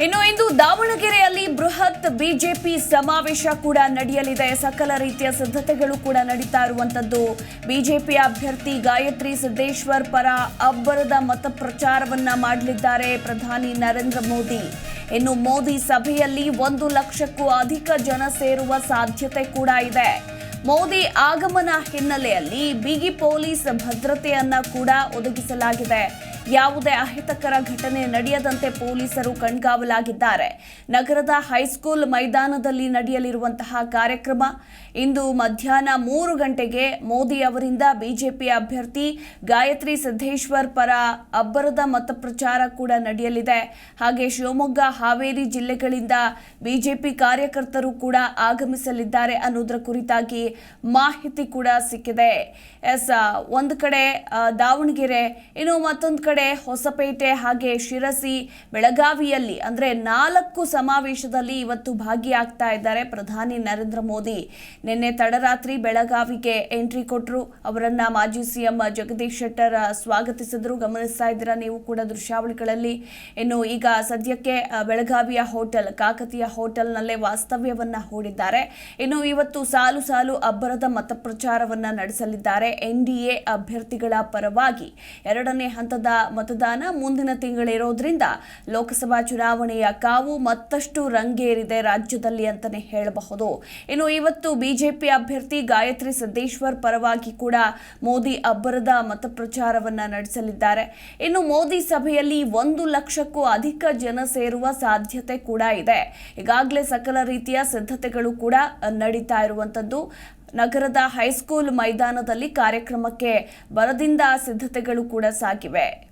ಇನ್ನು ಇಂದು ದಾವಣಗೆರೆಯಲ್ಲಿ ಬೃಹತ್ ಬಿಜೆಪಿ ಸಮಾವೇಶ ಕೂಡ ನಡೆಯಲಿದೆ. ಸಕಲ ರೀತಿಯ ಸಿದ್ಧತೆಗಳು ಕೂಡ ನಡೀತಾ ಇರುವಂತದ್ದು. ಬಿಜೆಪಿ ಅಭ್ಯರ್ಥಿ ಗಾಯತ್ರಿ ಸಿದ್ದೇಶ್ವರ್ ಪರ ಅಬ್ಬರದ ಮತ ಪ್ರಚಾರವನ್ನ ಮಾಡಲಿದ್ದಾರೆ ಪ್ರಧಾನಿ ನರೇಂದ್ರ ಮೋದಿ. ಇನ್ನು ಮೋದಿ ಸಭೆಯಲ್ಲಿ ಒಂದು ಲಕ್ಷಕ್ಕೂ ಅಧಿಕ ಜನ ಸೇರುವ ಸಾಧ್ಯತೆ ಕೂಡ ಇದೆ. ಮೋದಿ ಆಗಮನ ಹಿನ್ನೆಲೆಯಲ್ಲಿ ಬಿಗಿ ಪೊಲೀಸ್ ಭದ್ರತೆಯನ್ನ ಕೂಡ ಒದಗಿಸಲಾಗಿದೆ. ಯಾವುದೇ ಅಹಿತಕರ ಘಟನೆ ನಡೆಯದಂತೆ ಪೊಲೀಸರು ಕಣ್ಗಾವಲಾಗಿದ್ದಾರೆ. ನಗರದ ಹೈಸ್ಕೂಲ್ ಮೈದಾನದಲ್ಲಿ ನಡೆಯಲಿರುವಂತಹ ಕಾರ್ಯಕ್ರಮ ಇಂದು ಮಧ್ಯಾಹ್ನ ಮೂರು ಗಂಟೆಗೆ ಮೋದಿ ಅವರಿಂದ ಬಿಜೆಪಿ ಅಭ್ಯರ್ಥಿ ಗಾಯತ್ರಿ ಸಿದ್ದೇಶ್ವರ್ ಪರ ಅಬ್ಬರದ ಮತಪ್ರಚಾರ ಕೂಡ ನಡೆಯಲಿದೆ. ಹಾಗೆ ಶಿವಮೊಗ್ಗ, ಹಾವೇರಿ ಜಿಲ್ಲೆಗಳಿಂದ ಬಿಜೆಪಿ ಕಾರ್ಯಕರ್ತರು ಕೂಡ ಆಗಮಿಸಲಿದ್ದಾರೆ ಅನ್ನೋದರ ಕುರಿತಾಗಿ ಮಾಹಿತಿ ಕೂಡ ಸಿಕ್ಕಿದೆ. ಎಸ್, ಒಂದು ಕಡೆ ದಾವಣಗೆರೆ, ಇನ್ನು ಮತ್ತೊಂದು ಹೊಸಪೇಟೆ ಹಾಗೆ ಶಿರಸಿ, ಬೆಳಗಾವಿಯಲ್ಲಿ ಅಂದ್ರೆ ನಾಲ್ಕು ಸಮಾವೇಶದಲ್ಲಿ ಇವತ್ತು ಭಾಗಿಯಾಗ್ತಾ ಇದ್ದಾರೆ ಪ್ರಧಾನಿ ನರೇಂದ್ರ ಮೋದಿ. ನಿನ್ನೆ ತಡರಾತ್ರಿ ಬೆಳಗಾವಿಗೆ ಎಂಟ್ರಿ ಕೊಟ್ಟರು ಅವರನ್ನ ಮಾಜಿ ಸಿಎಂ ಜಗದೀಶ್ ಶೆಟ್ಟರ್ ಸ್ವಾಗತಿಸಿದರು. ಸ್ವಾಗತಿಸಿದ್ರು ಗಮನಿಸ್ತಾ ಇದ್ದೀರಾ ನೀವು ಕೂಡ ದೃಶ್ಯಾವಳಿಗಳಲ್ಲಿ. ಇನ್ನು ಈಗ ಸದ್ಯಕ್ಕೆ ಬೆಳಗಾವಿಯ ಹೋಟೆಲ್, ಕಾಕತಿಯ ಹೋಟೆಲ್ನಲ್ಲೇ ವಾಸ್ತವ್ಯವನ್ನ ಹೂಡಿದ್ದಾರೆ. ಇನ್ನು ಇವತ್ತು ಸಾಲು ಸಾಲು ಅಬ್ಬರದ ಮತಪ್ರಚಾರವನ್ನ ನಡೆಸಲಿದ್ದಾರೆ. ಎನ್ಡಿಎ ಅಭ್ಯರ್ಥಿಗಳ ಪರವಾಗಿ ಎರಡನೇ ಹಂತದ ಮತದಾನ ಮುಂದಿನ ತಿಂಗಳಿರೋದ್ರಿಂದ ಲೋಕಸಭಾ ಚುನಾವಣೆಯ ಕಾವು ಮತ್ತಷ್ಟು ರಂಗೇರಿದೆ ರಾಜ್ಯದಲ್ಲಿ ಅಂತಾನೆ ಹೇಳಬಹುದು. ಇನ್ನು ಇವತ್ತು ಬಿಜೆಪಿ ಅಭ್ಯರ್ಥಿ ಗಾಯತ್ರಿ ಸಿದ್ದೇಶ್ವರ್ ಪರವಾಗಿ ಕೂಡ ಮೋದಿ ಅಬ್ಬರದ ಮತಪ್ರಚಾರವನ್ನ ನಡೆಸಲಿದ್ದಾರೆ. ಇನ್ನು ಮೋದಿ ಸಭೆಯಲ್ಲಿ ಒಂದು ಲಕ್ಷಕ್ಕೂ ಅಧಿಕ ಜನ ಸೇರುವ ಸಾಧ್ಯತೆ ಕೂಡ ಇದೆ. ಈಗಾಗಲೇ ಸಕಲ ರೀತಿಯ ಸಿದ್ಧತೆಗಳು ಕೂಡ ನಡೀತಾ ಇರುವಂತದ್ದು. ನಗರದ ಹೈಸ್ಕೂಲ್ ಮೈದಾನದಲ್ಲಿ ಕಾರ್ಯಕ್ರಮಕ್ಕೆ ಬರದಿಂದ ಸಿದ್ಧತೆಗಳು ಕೂಡ ಸಾಗಿವೆ.